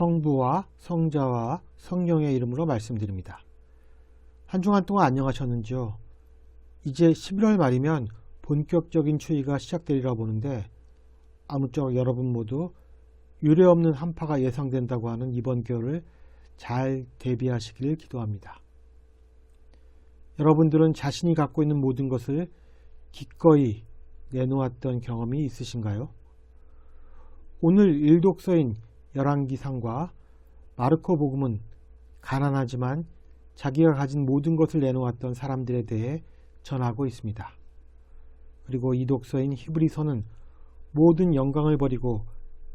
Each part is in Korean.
성부와 성자와 성령의 이름으로 말씀드립니다. 한 주간 동안 안녕하셨는지요? 이제 11월 말이면 본격적인 추위가 시작되리라 보는데 아무쪼록 여러분 모두 유례 없는 한파가 예상된다고 하는 이번 겨울을 잘 대비하시기를 기도합니다. 여러분들은 자신이 갖고 있는 모든 것을 기꺼이 내놓았던 경험이 있으신가요? 오늘 일독서인 열왕기상과 마르코 복음은 가난하지만 자기가 가진 모든 것을 내놓았던 사람들에 대해 전하고 있습니다. 그리고 이 독서인 히브리서는 모든 영광을 버리고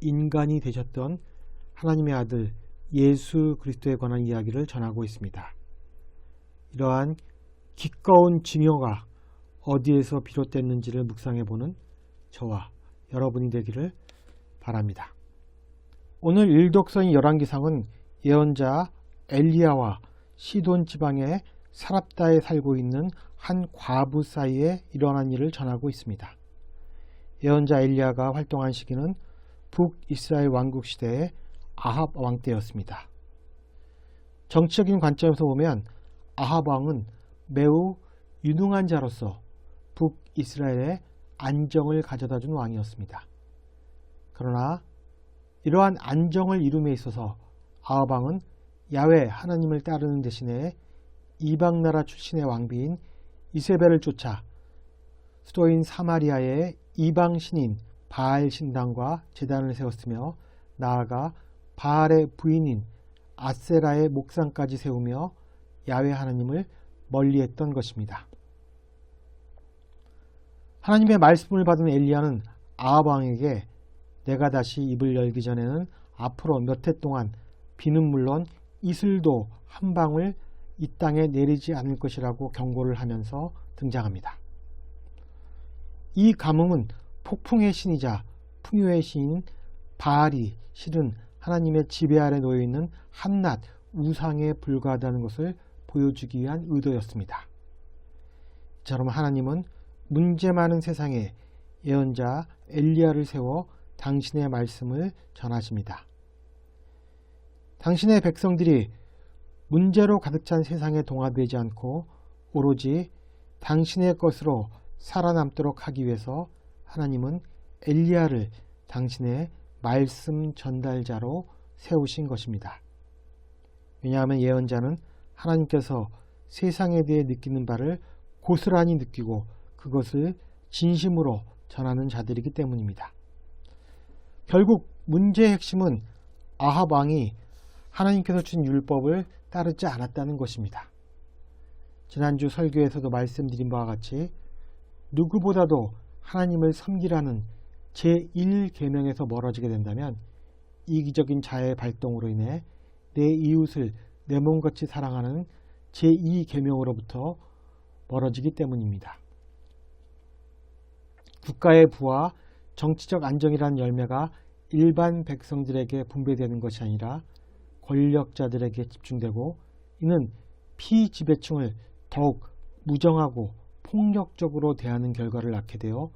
인간이 되셨던 하나님의 아들 예수 그리스도에 관한 이야기를 전하고 있습니다. 이러한 기꺼운 증여가 어디에서 비롯됐는지를 묵상해 보는 저와 여러분이 되기를 바랍니다. 오늘 일독서인 열왕기상은 예언자 엘리야와 시돈 지방의 사랍다에 살고 있는 한 과부 사이에 일어난 일을 전하고 있습니다. 예언자 엘리야가 활동한 시기는 북이스라엘 왕국 시대의 아합 왕 때였습니다. 정치적인 관점에서 보면 아합 왕은 매우 유능한 자로서 북이스라엘의 안정을 가져다 준 왕이었습니다. 그러나 이러한 안정을 이룸에 있어서 아합 왕은 야외 하나님을 따르는 대신에 이방 나라 출신의 왕비인 이세벨을 쫓아 수도인 사마리아의 이방 신인 바알 신당과 제단을 세웠으며 나아가 바알의 부인인 아세라의 목상까지 세우며 야외 하나님을 멀리했던 것입니다. 하나님의 말씀을 받은 엘리야는 아합 왕에게 내가 다시 입을 열기 전에는 앞으로 몇 해 동안 비는 물론 이슬도 한 방울 이 땅에 내리지 않을 것이라고 경고를 하면서 등장합니다. 이 가뭄은 폭풍의 신이자 풍요의 신인 바알이 실은 하나님의 지배 아래 놓여 있는 한낱 우상에 불과하다는 것을 보여주기 위한 의도였습니다. 이처럼 하나님은 문제 많은 세상에 예언자 엘리야를 세워 당신의 말씀을 전하십니다. 당신의 백성들이 문제로 가득 찬 세상에 동화되지 않고 오로지 당신의 것으로 살아남도록 하기 위해서 하나님은 엘리야를 당신의 말씀 전달자로 세우신 것입니다. 왜냐하면 예언자는 하나님께서 세상에 대해 느끼는 바를 고스란히 느끼고 그것을 진심으로 전하는 자들이기 때문입니다. 결국 문제의 핵심은 아합 왕이 하나님께서 준 율법을 따르지 않았다는 것입니다. 지난주 설교에서도 말씀드린 바와 같이 누구보다도 하나님을 섬기라는 제1계명에서 멀어지게 된다면 이기적인 자의 발동으로 인해 내 이웃을 내 몸같이 사랑하는 제2계명으로부터 멀어지기 때문입니다. 국가의 부와 정치적 안정이라는 열매가 일반 백성들에게 분배되는 것이 아니라 권력자들에게 집중되고 이는 피지배층을 더욱 무정하고 폭력적으로 대하는 결과를 낳게 되어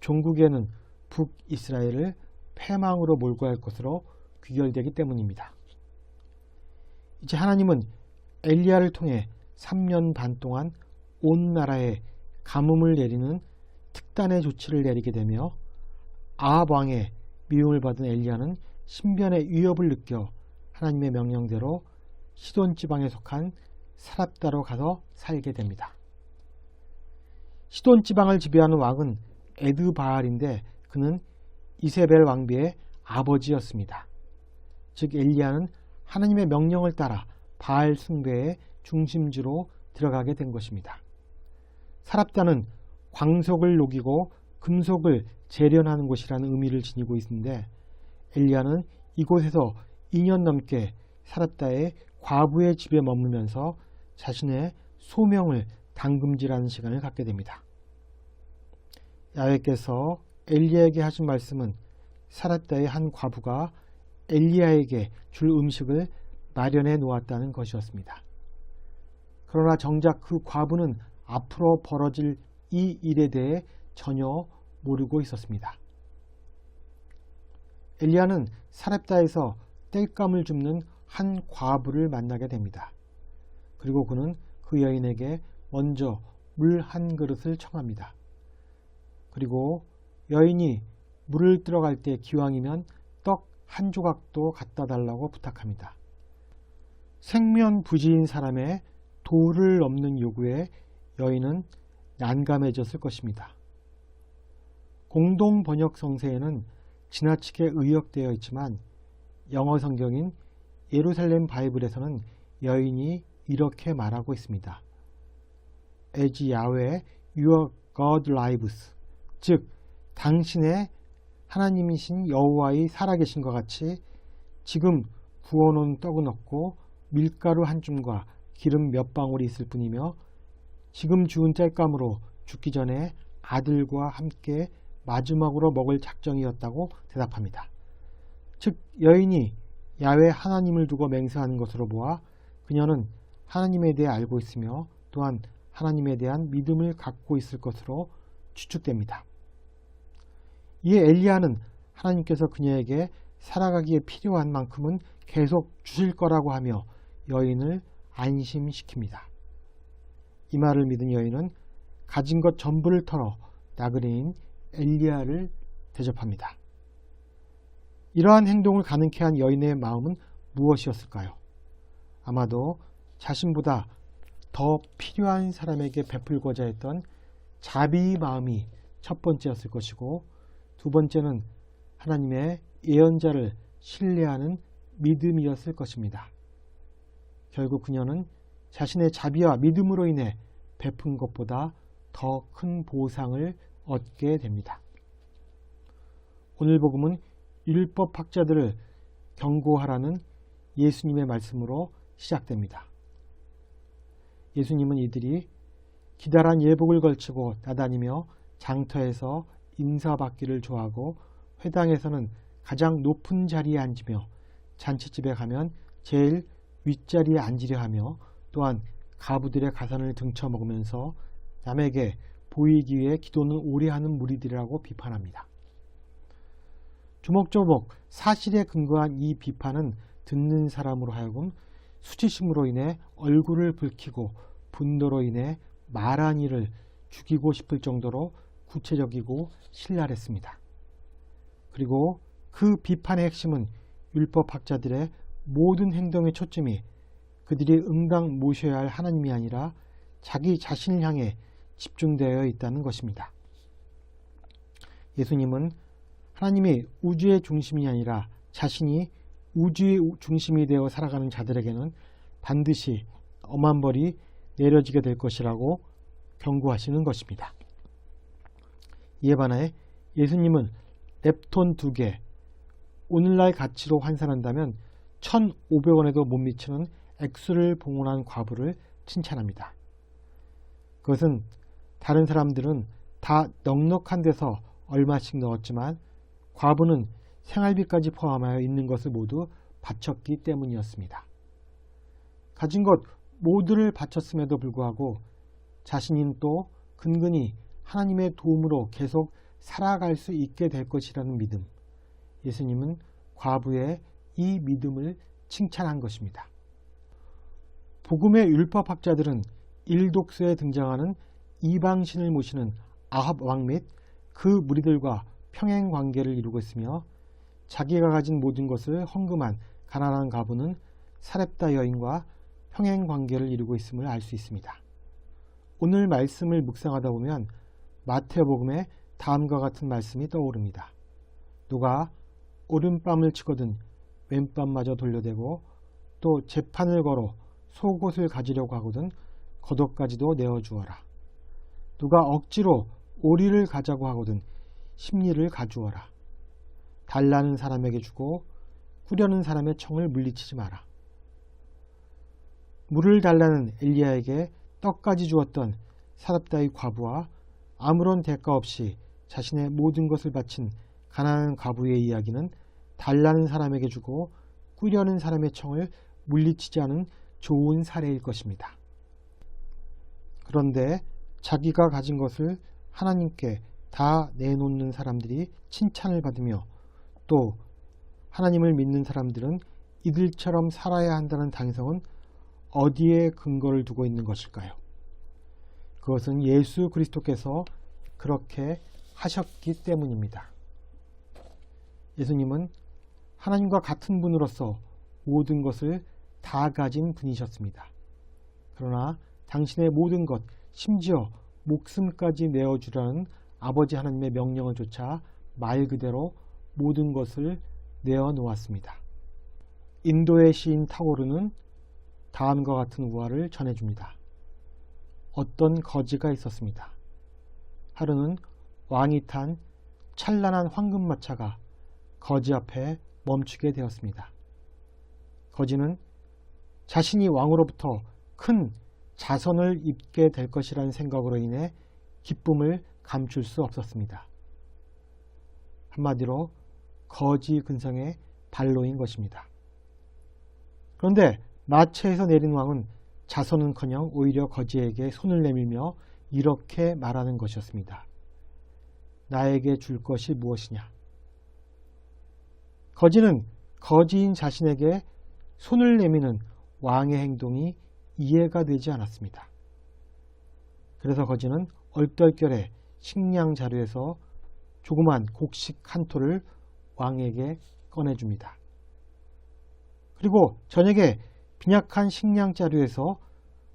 종국에는 북이스라엘을 패망으로 몰고 갈 것으로 귀결되기 때문입니다. 이제 하나님은 엘리야를 통해 3년 반 동안 온 나라에 가뭄을 내리는 특단의 조치를 내리게 되며 아합 왕의 미움을 받은 엘리야는 신변의 위협을 느껴 하나님의 명령대로 시돈 지방에 속한 사랍다로 가서 살게 됩니다. 시돈 지방을 지배하는 왕은 에드바알인데 그는 이세벨 왕비의 아버지였습니다. 즉 엘리야는 하나님의 명령을 따라 바알 숭배의 중심지로 들어가게 된 것입니다. 사랍다는 광석을 녹이고 금속을 재련하는 곳이라는 의미를 지니고 있는데 엘리야는 이곳에서 2년 넘게 사랍다의 과부의 집에 머물면서 자신의 소명을 당금질하는 시간을 갖게 됩니다. 야훼께서 엘리야에게 하신 말씀은 사랍다의 한 과부가 엘리야에게 줄 음식을 마련해 놓았다는 것이었습니다. 그러나 정작 그 과부는 앞으로 벌어질 이 일에 대해 전혀 모르고 있었습니다. 엘리야는 사렙다에서 땔감을 줍는 한 과부를 만나게 됩니다. 그리고 그는 그 여인에게 먼저 물 한 그릇을 청합니다. 그리고 여인이 물을 들어갈 때 기왕이면 떡 한 조각도 갖다 달라고 부탁합니다. 생면 부지인 사람의 도를 넘는 요구에 여인은 난감해졌을 것입니다. 공동 번역 성세에는 지나치게 의역되어 있지만 영어 성경인 예루살렘 바이블에서는 여인이 이렇게 말하고 있습니다. As Yahweh your God lives 즉 당신의 하나님이신 여호와의 살아계신 것 같이 지금 구워놓은 떡은 없고 밀가루 한 줌과 기름 몇 방울이 있을 뿐이며 지금 주운 땔감으로 죽기 전에 아들과 함께 마지막으로 먹을 작정이었다고 대답합니다. 즉 여인이 야외 하나님을 두고 맹세하는 것으로 보아 그녀는 하나님에 대해 알고 있으며 또한 하나님에 대한 믿음을 갖고 있을 것으로 추측됩니다. 이에 엘리야는 하나님께서 그녀에게 살아가기에 필요한 만큼은 계속 주실 거라고 하며 여인을 안심시킵니다. 이 말을 믿은 여인은 가진 것 전부를 털어 나그네인 엘리야를 대접합니다. 이러한 행동을 가능케 한 여인의 마음은 무엇이었을까요? 아마도 자신보다 더 필요한 사람에게 베풀고자 했던 자비 마음이 첫 번째였을 것이고 두 번째는 하나님의 예언자를 신뢰하는 믿음이었을 것입니다. 결국 그녀는 자신의 자비와 믿음으로 인해 베푼 것보다 더 큰 보상을 얻게 됩니다. 오늘 복음은 율법 학자들을 경고하라는 예수님의 말씀으로 시작됩니다. 예수님은 이들이 기다란 예복을 걸치고 나다니며 장터에서 인사받기를 좋아하고 회당에서는 가장 높은 자리에 앉으며 잔치집에 가면 제일 윗자리에 앉으려 하며 또한 가부들의 가산을 등쳐 먹으면서 남에게 보이기 위해 기도는 오래 하는 무리들이라고 비판합니다. 조목조목 사실에 근거한 이 비판은 듣는 사람으로 하여금 수치심으로 인해 얼굴을 붉히고 분노로 인해 말한 이를 죽이고 싶을 정도로 구체적이고 신랄했습니다. 그리고 그 비판의 핵심은 율법학자들의 모든 행동의 초점이 그들이 응당 모셔야 할 하나님이 아니라 자기 자신을 향해 집중되어 있다는 것입니다. 예수님은 하나님이 우주의 중심이 아니라 자신이 우주의 중심이 되어 살아가는 자들에게는 반드시 엄한 벌이 내려지게 될 것이라고 경고하시는 것입니다. 이에 반해 예수님은 랩톤 두 개, 오늘날 가치로 환산한다면 1,500원에도 못 미치는 액수를 봉헌한 과부를 칭찬합니다. 그것은 다른 사람들은 다 넉넉한 데서 얼마씩 넣었지만 과부는 생활비까지 포함하여 있는 것을 모두 바쳤기 때문이었습니다. 가진 것 모두를 바쳤음에도 불구하고 자신인 또 근근히 하나님의 도움으로 계속 살아갈 수 있게 될 것이라는 믿음. 예수님은 과부의 이 믿음을 칭찬한 것입니다. 복음의 율법학자들은 일독서에 등장하는 이방신을 모시는 아합 왕 및 그 무리들과 평행 관계를 이루고 있으며 자기가 가진 모든 것을 헌금한 가난한 가부는 사렙다 여인과 평행 관계를 이루고 있음을 알 수 있습니다. 오늘 말씀을 묵상하다 보면 마태복음에 다음과 같은 말씀이 떠오릅니다. 누가 오른밤을 치거든 왼밤마저 돌려대고 또 재판을 걸어 속옷을 가지려고 하거든 겉옷까지도 내어주어라. 누가 억지로 오리를 가자고 하거든 심리를 가주어라. 달라는 사람에게 주고 꾸려는 사람의 청을 물리치지 마라. 물을 달라는 엘리야에게 떡까지 주었던 사랍다의 과부와 아무런 대가 없이 자신의 모든 것을 바친 가난한 과부의 이야기는 달라는 사람에게 주고 꾸려는 사람의 청을 물리치지 않은 좋은 사례일 것입니다. 그런데 자기가 가진 것을 하나님께 다 내놓는 사람들이 칭찬을 받으며 또 하나님을 믿는 사람들은 이들처럼 살아야 한다는 당성은 어디에 근거를 두고 있는 것일까요? 그것은 예수 그리스도께서 그렇게 하셨기 때문입니다. 예수님은 하나님과 같은 분으로서 모든 것을 다 가진 분이셨습니다. 그러나 당신의 모든 것, 심지어 목숨까지 내어주라는 아버지 하나님의 명령을 쫓아 말 그대로 모든 것을 내어 놓았습니다. 인도의 시인 타고르는 다음과 같은 우화를 전해줍니다. 어떤 거지가 있었습니다. 하루는 왕이 탄 찬란한 황금마차가 거지 앞에 멈추게 되었습니다. 거지는 자신이 왕으로부터 큰 자선을 입게 될 것이라는 생각으로 인해 기쁨을 감출 수 없었습니다. 한마디로 거지 근성의 발로인 것입니다. 그런데 마차에서 내린 왕은 자선은커녕 오히려 거지에게 손을 내밀며 이렇게 말하는 것이었습니다. 나에게 줄 것이 무엇이냐? 거지는 거지인 자신에게 손을 내미는 왕의 행동이 이해가 되지 않았습니다. 그래서 거지는 얼떨결에 식량 자루에서 조그만 곡식 한 톨을 왕에게 꺼내줍니다. 그리고 저녁에 빈약한 식량 자루에서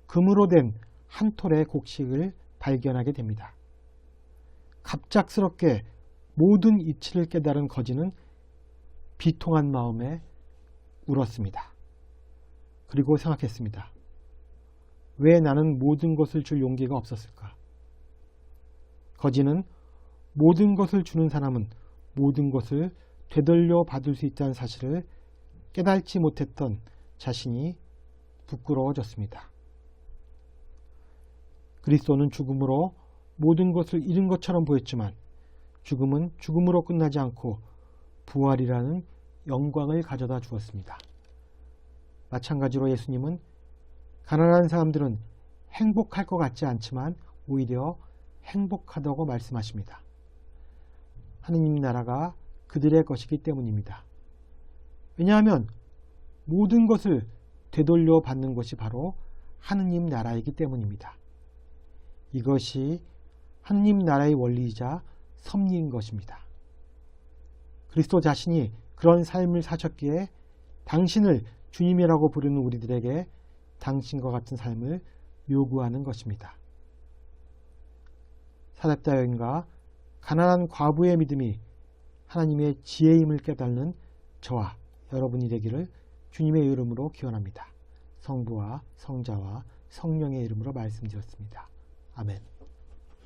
금으로 된 한 톨의 곡식을 발견하게 됩니다. 갑작스럽게 모든 이치를 깨달은 거지는 비통한 마음에 울었습니다. 그리고 생각했습니다. 왜 나는 모든 것을 줄 용기가 없었을까? 거지는 모든 것을 주는 사람은 모든 것을 되돌려 받을 수 있다는 사실을 깨달지 못했던 자신이 부끄러워졌습니다. 그리스도는 죽음으로 모든 것을 잃은 것처럼 보였지만 죽음은 죽음으로 끝나지 않고 부활이라는 영광을 가져다 주었습니다. 마찬가지로 예수님은 가난한 사람들은 행복할 것 같지 않지만 오히려 행복하다고 말씀하십니다. 하느님 나라가 그들의 것이기 때문입니다. 왜냐하면 모든 것을 되돌려 받는 것이 바로 하느님 나라이기 때문입니다. 이것이 하느님 나라의 원리이자 섭리인 것입니다. 그리스도 자신이 그런 삶을 사셨기에 당신을 주님이라고 부르는 우리들에게 당신과 같은 삶을 요구하는 것입니다. 사렙다 여인과 가난한 과부의 믿음이 하나님의 지혜임을 깨닫는 저와 여러분이 되기를 주님의 이름으로 기원합니다. 성부와 성자와 성령의 이름으로 말씀드렸습니다. 아멘.